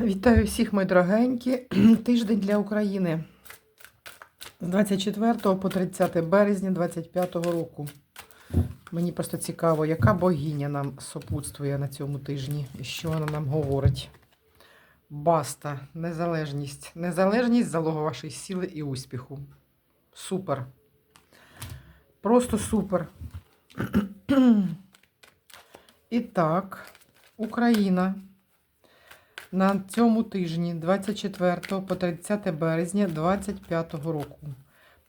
Вітаю всіх, мої дорогенькі. Тиждень для України з 24 по 30 березня 25 року. Мені просто цікаво, яка богиня нам сопутствує на цьому тижні і що вона нам говорить. Баста, незалежність. Незалежність залога вашої сили і успіху. Супер. Просто супер. І так, Україна на цьому тижні, 24 по 30 березня 2025 року.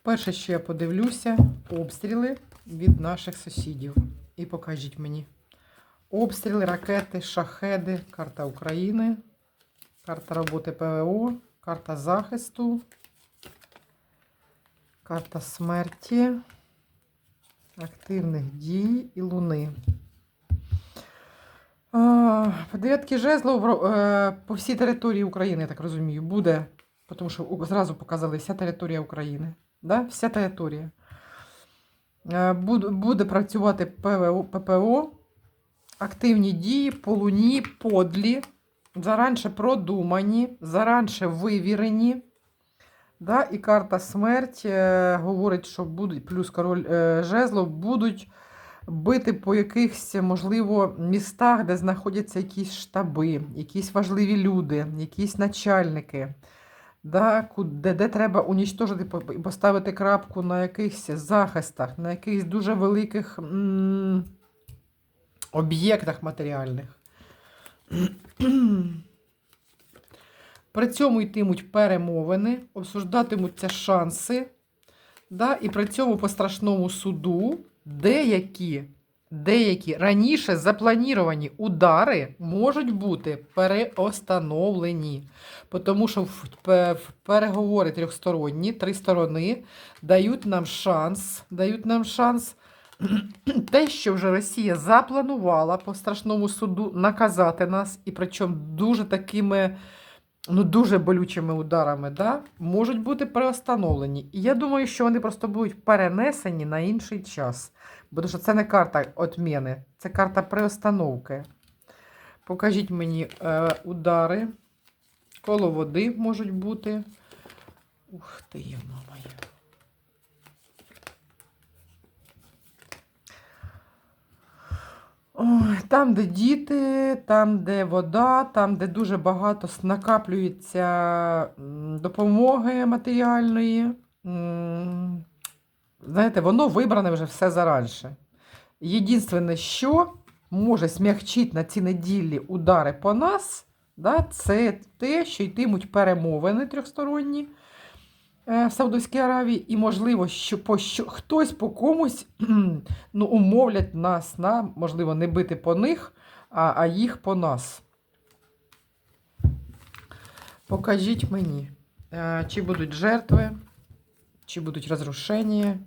Перше, що я подивлюся, обстріли від наших сусідів. І покажіть мені. Обстріли, ракети, шахеди, карта України, карта роботи ПВО, карта захисту, карта смерті, активних дій і луни. Дев'ятки жезлов е, по всій території України, я так розумію, буде, тому що зразу показали вся територія України. Да? Вся територія. Е, Буде працювати ПВО, ППО, активні дії, по луні, подлі, заранше продумані, заранше вивірені. Да? І карта смерть е, говорить, що будуть, плюс король жезлов, будуть бити по якихось, можливо, містах, де знаходяться якісь штаби, якісь важливі люди, якісь начальники, да, де, де треба унічтожити і поставити крапку на якихось захистах, на якихось дуже великих об'єктах матеріальних. При цьому йтимуть перемовини, обсуждатимуться шанси, да, і при цьому по страшному суду деякі, деякі раніше заплановані удари можуть бути переостановлені. Тому що в переговори трьохсторонні, три сторони дають нам шанс, дають нам шанс те, що вже Росія запланувала по страшному суду наказати нас, і причому дуже такими ну, дуже болючими ударами, да, можуть бути переостановлені. І я думаю, що вони просто будуть перенесені на інший час. Бо що це не карта отміни, це карта переостановки. Покажіть мені е, удари. Коло води можуть бути. Ух ти, мама. Там, де діти, там, де вода, там, де дуже багато накаплюється допомоги матеріальної. Знаєте, воно вибране вже все заранше. Єдине, що може смягчити на ці неділі удари по нас, да, це те, що йтимуть перемовини трьохсторонні в Саудовській Аравії, і, можливо, що, по, що хтось по комусь ну, умовлять нас на, можливо, не бити по них, а, а їх по нас. Покажіть мені, е, чи будуть жертви, чи будуть розрушення,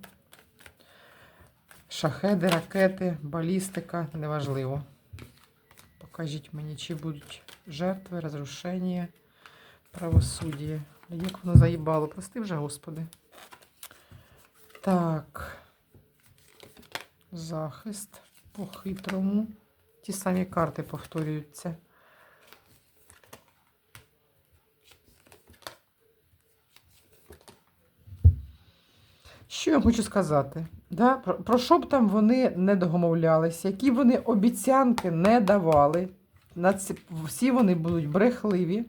шахеди, ракети, балістика, неважливо. Покажіть мені, чи будуть жертви, розрушення, правосуддя. Як воно заїбало, прости вже, Господи. Так. Захист по-хитрому. Ті самі карти повторюються. Що я хочу сказати? Да? Про, що б там вони не домовлялися, які вони обіцянки не давали, всі вони будуть брехливі.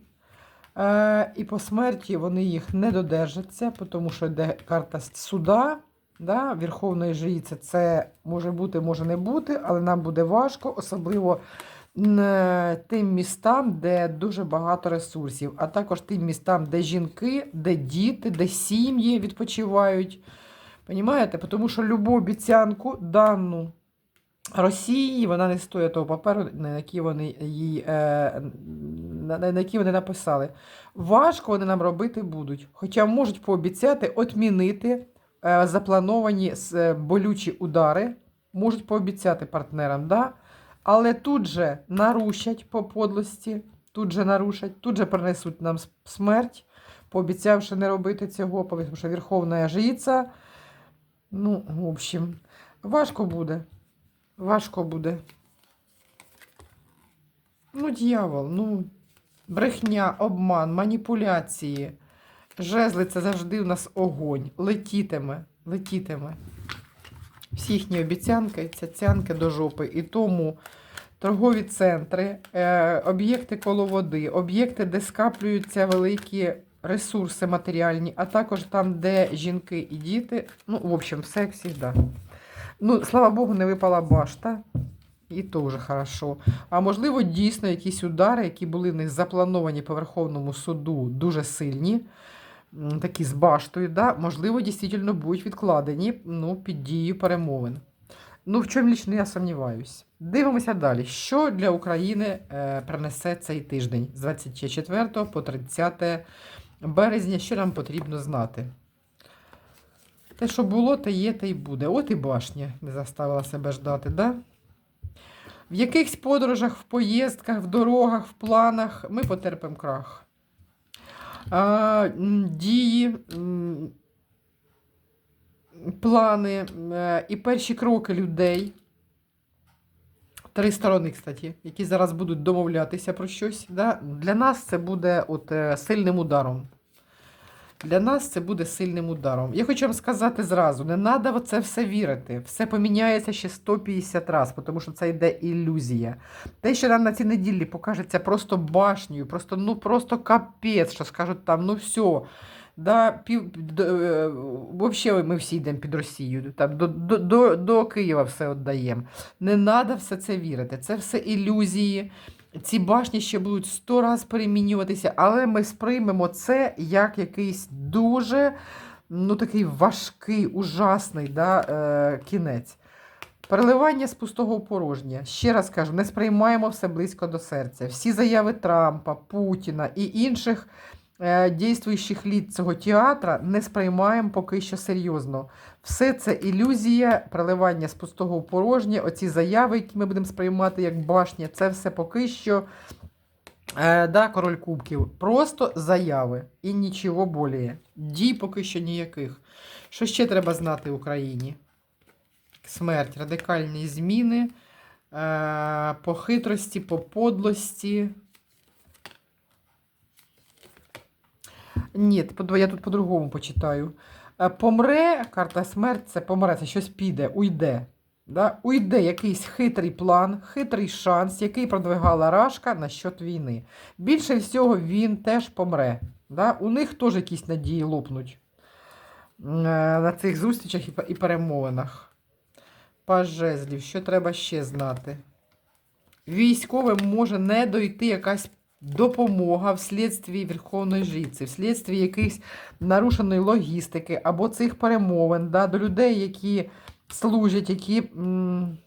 Е, і по смерті вони їх не додержаться, тому що йде карта суда, да, Верховної жриці. Це може бути, може не бути, але нам буде важко, особливо е, тим містам, де дуже багато ресурсів, а також тим містам, де жінки, де діти, де сім'ї відпочивають. Понімаєте? Тому що любу обіцянку дану Росії вона не стоїть того паперу, на який вони її е, на, який вони написали. Важко вони нам робити будуть, хоча можуть пообіцяти отмінити е, заплановані е, болючі удари, можуть пообіцяти партнерам, да? але тут же нарушать по подлості, тут же нарушать, тут же принесуть нам смерть, пообіцявши не робити цього, тому що Верховна Жриця, ну, в общем, важко буде. Важко буде. Ну, дьявол, ну, Брехня, обман, маніпуляції. Жезли це завжди у нас огонь. Летітиме, летітиме. Всі їхні обіцянки, це цянки до жопи. І тому торгові центри, е, об'єкти коло води, об'єкти, де скаплюються великі ресурси матеріальні, а також там, де жінки і діти. Ну, в общем, все як завжди. Ну, слава Богу, не випала башта. І то вже хорошо. А можливо, дійсно якісь удари, які були в них заплановані по Верховному суду, дуже сильні, такі з баштою, да, можливо, дійсно будуть відкладені ну, під дією перемовин. Ну, в чому лічно я сумніваюсь. Дивимося далі. Що для України е, принесе цей тиждень з 24 по 30 березня, що нам потрібно знати? Те, що було, те є, те й буде. От і башня не заставила себе ждати, да? В якихось подорожах, в поїздках, в дорогах, в планах ми потерпимо крах. А, дії, плани е, і перші кроки людей. Три сторони, кстати, які зараз будуть домовлятися про щось. Да? Для нас це буде от, е, сильним ударом. Для нас це буде сильним ударом. Я хочу вам сказати зразу: не треба в це все вірити. Все поміняється ще 150 разів, тому що це йде ілюзія. Те, що нам на цій неділі покажеться просто башнею, просто ну просто капець, що скажуть там, ну все. Да, пів, е, ми всі йдемо під Росію, там, до, до, до, до Києва все віддаємо. Не треба все це вірити. Це все ілюзії. Ці башні ще будуть сто разів перемінюватися, але ми сприймемо це як якийсь дуже ну, такий важкий, ужасний да, е, кінець. Переливання з пустого у порожнє. Ще раз кажу, не сприймаємо все близько до серця. Всі заяви Трампа, Путіна і інших дійствуючих літ цього театра не сприймаємо поки що серйозно. Все це ілюзія, переливання з пустого в порожнє, оці заяви, які ми будемо сприймати як башня, це все поки що е, да, король кубків. Просто заяви і нічого більше. Дій поки що ніяких. Що ще треба знати Україні? Смерть, радикальні зміни, е, по хитрості, по подлості. Ні, я тут по-другому почитаю. Е, Помре, карта смерть це помре, це щось піде, уйде. Да? Уйде якийсь хитрий план, хитрий шанс, який продвигала Рашка на щот війни. Більше всього, він теж помре. Да? У них теж якісь надії лопнуть е, на цих зустрічах і пе- і перемовинах. Паж жезлів, що треба ще знати? Військовим може не дойти якась допомога вслідстві Верховної Жриці, вслідстві якихось нарушеної логістики або цих перемовин да, до людей, які служать, які м,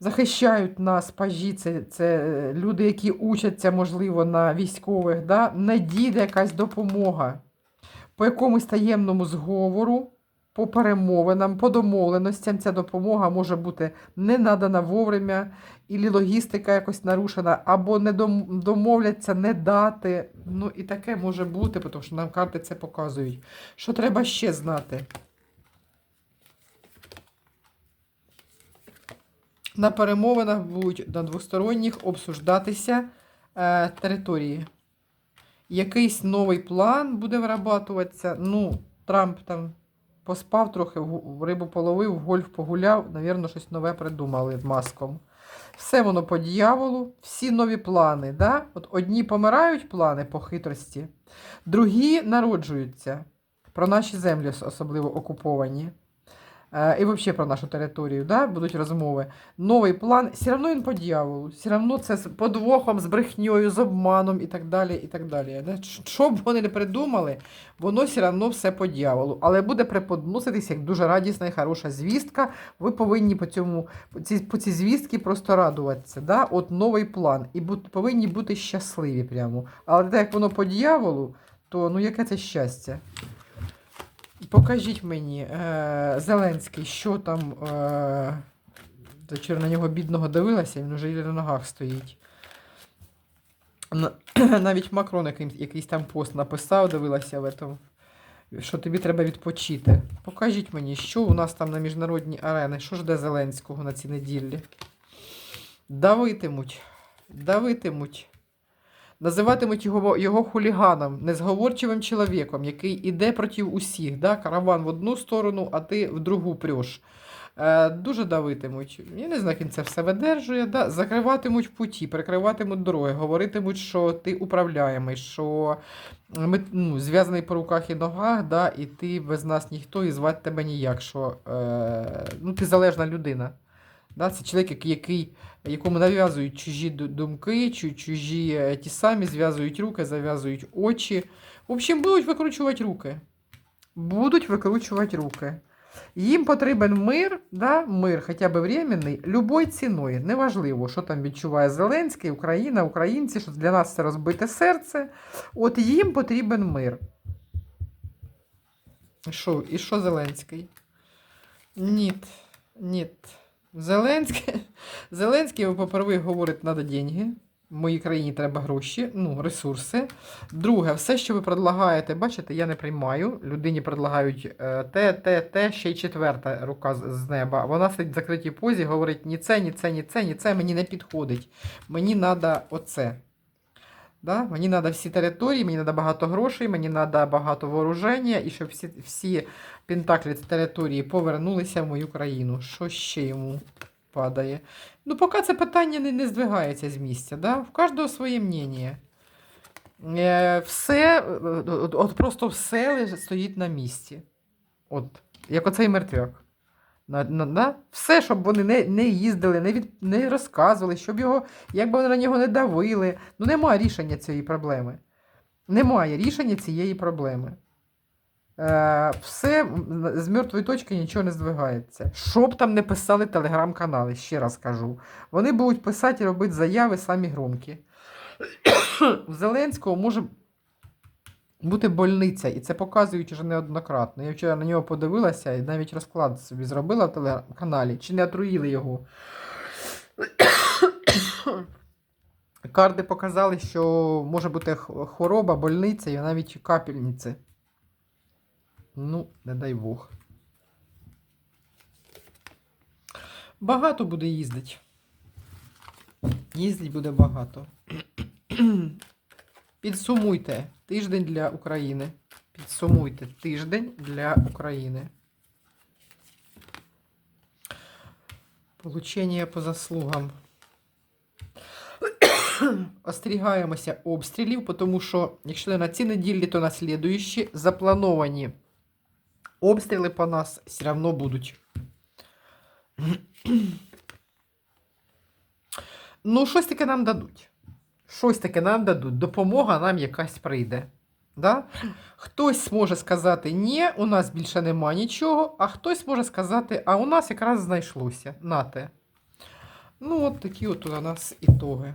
захищають нас, пажі, це, це люди, які учаться, можливо, на військових, да, не дійде якась допомога по якомусь таємному зговору. По перемовинам, по домовленостям ця допомога може бути не надана вовремя, і логістика якось нарушена, або не домовляться не дати. Ну і таке може бути, тому що нам карти це показують. Що треба ще знати? На перемовинах будуть на двосторонніх обсуждатися е, території. Якийсь новий план буде вирабатуватися. Ну, Трамп там поспав трохи, рибу половив, гольф погуляв, навірно, щось нове придумали маском. Все воно по дьяволу, всі нові плани. Да? От одні помирають плани по хитрості, другі народжуються. Про наші землі особливо окуповані. Е, і взагалі про нашу територію, да? будуть розмови. Новий план, все одно він по дьяволу, все одно це з подвохом, з брехньою, з обманом і так далі. і так далі. Да? Що б вони не придумали, воно все одно все по дьяволу. Але буде преподноситись як дуже радісна і хороша звістка. Ви повинні по цьому по ці, по ці звістки просто радуватися. Да? От новий план. І бу- повинні бути щасливі прямо. Але так як воно по дьяволу, то ну яке це щастя? Покажіть мені, е, Зеленський, що там. Е, вчора на нього бідного дивилася, він вже на ногах стоїть. Навіть Макрон якийсь, там пост написав, дивилася в этом, що тобі треба відпочити. Покажіть мені, що у нас там на міжнародній арені, що жде Зеленського на цій неділі. Давитимуть, давитимуть. Називатимуть його, його хуліганом, незговорчивим чоловіком, який іде проти усіх. Да? Караван в одну сторону, а ти в другу прьош. Е, дуже давитимуть. Я не знаю, як він це все видержує. Да? Закриватимуть путі, перекриватимуть дороги, говоритимуть, що ти управляємий, що ми ну, зв'язаний по руках і ногах, да? і ти без нас ніхто, і звати тебе ніяк. Що, е, ну, ти залежна людина. Да? Це чоловік, який- якому нав'язують чужі думки, чу- чужі е, ті самі, зв'язують руки, зав'язують очі. В общем, будуть викручувати руки. Будуть викручувати руки. Їм потрібен мир, да? мир, хоча б временний, любою ціною. Неважливо, що там відчуває Зеленський, Україна, українці, що для нас це розбите серце. От їм потрібен мир. І Що, і що Зеленський? Ні, ні. Зеленський, Зеленський, по-перше, говорить, треба деньги. Моїй країні треба гроші, ну, ресурси. Друге, все, що ви предлагаєте, бачите, я не приймаю. Людині предлагають е, те, те, те, ще й четверта рука з неба. Вона сидить в закритій позі, говорить: ні це, ні це, ні це, ні це мені не підходить. Мені треба оце. Да? Мені треба всі території, мені треба багато грошей, мені треба багато вооруження, і щоб всі, всі пентаклі території повернулися в мою країну. Що ще йому падає? Ну, поки це питання не, не здвигається з місця. Да? В кожного своє мнення. Е, все, е, от просто все стоїть на місці. От, як оцей мертвяк. На, на, на, все, щоб вони не, не їздили, не, від, не розказували, щоб його, як би вони на нього не давили. Ну, немає рішення цієї проблеми. Немає рішення цієї проблеми. Е, все з мертвої точки нічого не здвигається. Що б там не писали телеграм-канали, ще раз кажу. Вони будуть писати і робити заяви самі громкі. В Зеленського може бути больниця, і це показують вже неоднократно. Я вчора на нього подивилася і навіть розклад собі зробила в телеграм-каналі, чи не отруїли його. Карди показали, що може бути хвороба, больниця і навіть капельниці. Ну, не дай Бог. Багато буде їздити. Їздить буде багато. Підсумуйте тиждень для України. Підсумуйте тиждень для України. Получення по заслугам. Остерігаємося обстрілів, тому що якщо на ці неділі, то на слідуючі заплановані обстріли по нас все одно будуть. Ну, щось таке нам дадуть. Щось таке нам дадуть. Допомога нам якась прийде. Да? Хтось може сказати, ні, у нас більше нема нічого, а хтось може сказати, а у нас якраз знайшлося. Нате. Ну, от такі от у нас ітоги.